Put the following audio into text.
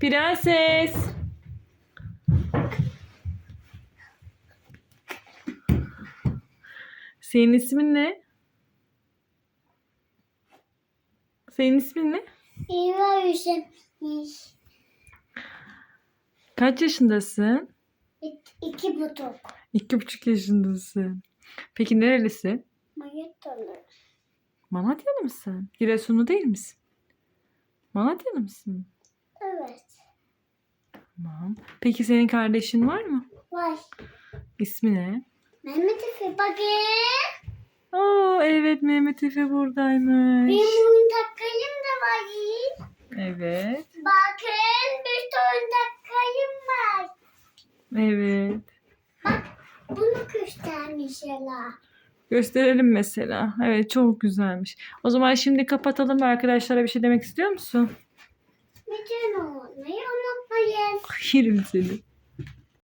Prenses. Senin ismin ne? Senin ismin ne? İva yüzümüş. Kaç yaşındasın? İki, buçuk. İki buçuk yaşındasın. Peki nerelisin? Mayıttalı. Malatyalı mısın? Giresunlu değil misin? Malatyalı mısın? Evet. Tamam. Peki senin kardeşin var mı? Var. İsmi ne? Mehmet Efe bakın. Oo evet Mehmet Efe buradaymış. Benim oyuncaklarım da var. Evet. Bakın bir oyuncaklarım var. Evet. Bunu göstermişler. Gösterelim mesela. Evet çok güzelmiş. O zaman şimdi kapatalım arkadaşlara bir şey demek istiyor musun? Bütün olmayı unutmayın. Yerim seni.